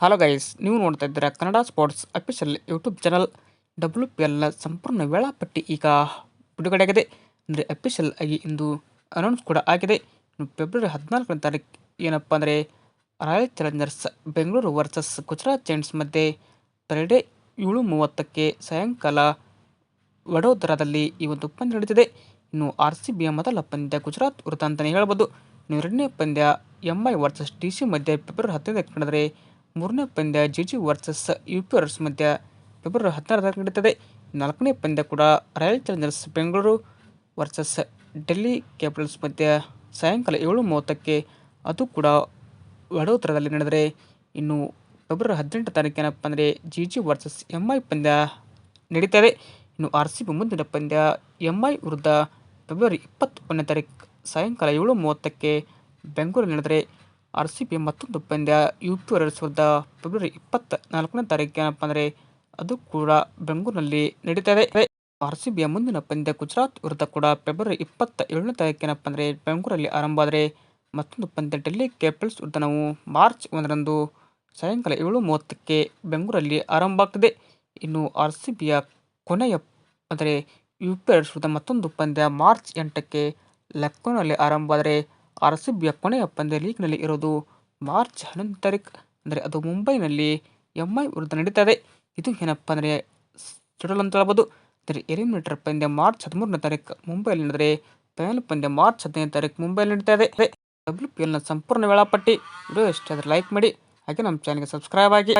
Hello guys ನೀವು ನೋಡ್ತಾ ಇದ್ದೀರಾ Kannada sports official YouTube channel W P ಎಲ್ನ ಸಂಪೂರ್ಣ ವೇಳಾಪಟ್ಟಿ. ಈಗ ಬಿಡುಗಡೆಯಾಗಿದೆ. ಅಂದರೆ ಅಫಿಷಿಯಲ್ ಆಗಿ ಇಂದು ಅನೌನ್ಸ್ ಕೂಡ ಆಗಿದೆ. ಇನ್ನು ಫೆಬ್ರವರಿ ಹದಿನಾಲ್ಕನೇ ತಾರೀಕು ಏನಪ್ಪ ಅಂದರೆ royal challengers Bengaluru versus Gujarat giants ಮಧ್ಯೆ ಫ್ರೈಡೇ ಏಳು ಮೂವತ್ತಕ್ಕೆ ಸಾಯಂಕಾಲ ವಡೋದರಾದಲ್ಲಿ ಈ ಒಂದು ಪಂದ್ಯ ನಡೆದಿದೆ ಇನ್ನು ಆರ್ ಸಿ ಬಿಯ ಮೊದಲ ಪಂದ್ಯ ಗುಜರಾತ್ ವಿರುದ್ಧ ಅಂತಲೇ ಹೇಳ್ಬೋದು. ಇನ್ನು ಎರಡನೇ ಪಂದ್ಯ M I versus D C ಮಧ್ಯೆ ಫೆಬ್ರವರಿ ಹದಿನೈದಕ್ಕೆ ನಡೆದರೆ ಮೂರನೇ ಪಂದ್ಯ G G versus U P warriors ಮಧ್ಯ ಫೆಬ್ರವರಿ ಹದಿನಾರು ತಾರೀಕು ನಡೀತದೆ ನಾಲ್ಕನೇ ಪಂದ್ಯ ಕೂಡ royal challengers Bengaluru versus Delhi capitals ಮಧ್ಯ ಸಾಯಂಕಾಲ ಏಳು ಮೂವತ್ತಕ್ಕೆ ಅದು ಕೂಡ ವಡೋದರದಲ್ಲಿ ನಡೆದರೆ. ಇನ್ನು ಫೆಬ್ರವರಿ ಹದಿನೆಂಟು ತಾರೀಕು ಏನಪ್ಪ ಅಂದರೆ G G versus M I ಪಂದ್ಯ ನಡೀತದೆ. ಇನ್ನು ಆರ್ ಸಿ ಬಿ ಮುಂದಿನ ಪಂದ್ಯ ಎಂ ಐ ವಿರುದ್ಧ ಫೆಬ್ರವರಿ ಇಪ್ಪತ್ತೊಂದನೇ ತಾರೀಕು ಸಾಯಂಕಾಲ ಏಳು ಮೂವತ್ತಕ್ಕೆ ಬೆಂಗಳೂರು ನಡೆದರೆ. ಆರ್ ಸಿ ಬಿ ಮತ್ತೊಂದು ಪಂದ್ಯ ಯು ಪಿ ಎರಡು ಸಾವಿರದ ಫೆಬ್ರವರಿ ಇಪ್ಪತ್ತ ನಾಲ್ಕನೇ ತಾರೀಕು ಏನಪ್ಪ ಅಂದರೆ ಅದು ಕೂಡ ಬೆಂಗಳೂರಿನಲ್ಲಿ ನಡೀತದೆ. ಆರ್ ಸಿ ಬಿಯ ಮುಂದಿನ ಪಂದ್ಯ ಗುಜರಾತ್ ವಿರುದ್ಧ ಕೂಡ ಫೆಬ್ರವರಿ ಇಪ್ಪತ್ತ ಏಳನೇ ತಾರೀಕು ಏನಪ್ಪ ಅಂದರೆ ಬೆಂಗಳೂರಲ್ಲಿ ಆರಂಭ ಆದರೆ ಮತ್ತೊಂದು ಪಂದ್ಯ ಡೆಲ್ಲಿ ಕ್ಯಾಪಿಟಲ್ಸ್ ವಿರುದ್ಧ ನಾವು ಮಾರ್ಚ್ ಒಂದರಂದು ಸಾಯಂಕಾಲ ಏಳು ಮೂವತ್ತಕ್ಕೆ ಬೆಂಗಳೂರಲ್ಲಿ ಆರಂಭ ಆಗ್ತದೆ. ಇನ್ನು ಆರ್ ಸಿ ಬಿಯ ಕೊನೆಯ ಅಂದರೆ ಯು ಪಿ ಎರಡು ಸಾವಿರದ ಮತ್ತೊಂದು ಪಂದ್ಯ ಮಾರ್ಚ್ ಎಂಟಕ್ಕೆ ಲಕ್ನೋನಲ್ಲಿ ಆರಂಭ ಆದರೆ ಆರ್ ಕೊನೆಯ ಪಂದ್ಯ ಲೀಗ್ನಲ್ಲಿ ಇರೋದು ಮಾರ್ಚ್ ಹನ್ನೊಂದು ತಾರೀಕು ಅಂದರೆ ಅದು ಮುಂಬೈನಲ್ಲಿ ಎಂ ಐ ವಿರುದ್ಧ ನಡೀತದೆ. ಇದು ಏನಪ್ಪ ಅಂದರೆ ಶೆಡ್ಯೂಲ್ ಅಂತ ಹೇಳ್ಬೋದು. ಅಂದರೆ ಎಲಿಮಿನೇಟರ್ ಪಂದ್ಯ ಮಾರ್ಚ್ ಹದಿಮೂರನೇ ತಾರೀಕು ಮುಂಬೈಯಲ್ಲಿ ನಡೆದರೆ ಫೈನಲ್ ಪಂದ್ಯ ಮಾರ್ಚ್ ಹದಿನೈದು ತಾರೀಕು ಮುಂಬೈಯಲ್ಲಿ ನಡೀತಾ ಇದೆ ಡಬ್ಲ್ಯೂ ಪಿ ಎಲ್ನ ಸಂಪೂರ್ಣ ವೇಳಾಪಟ್ಟಿ. ವಿಡಿಯೋ ಇಷ್ಟ ಲೈಕ್ ಮಾಡಿ. ಹಾಗೆ ನಮ್ಮ ಚಾನಲ್ಗೆ ಸಬ್ಸ್ಕ್ರೈಬ್ ಆಗಿ.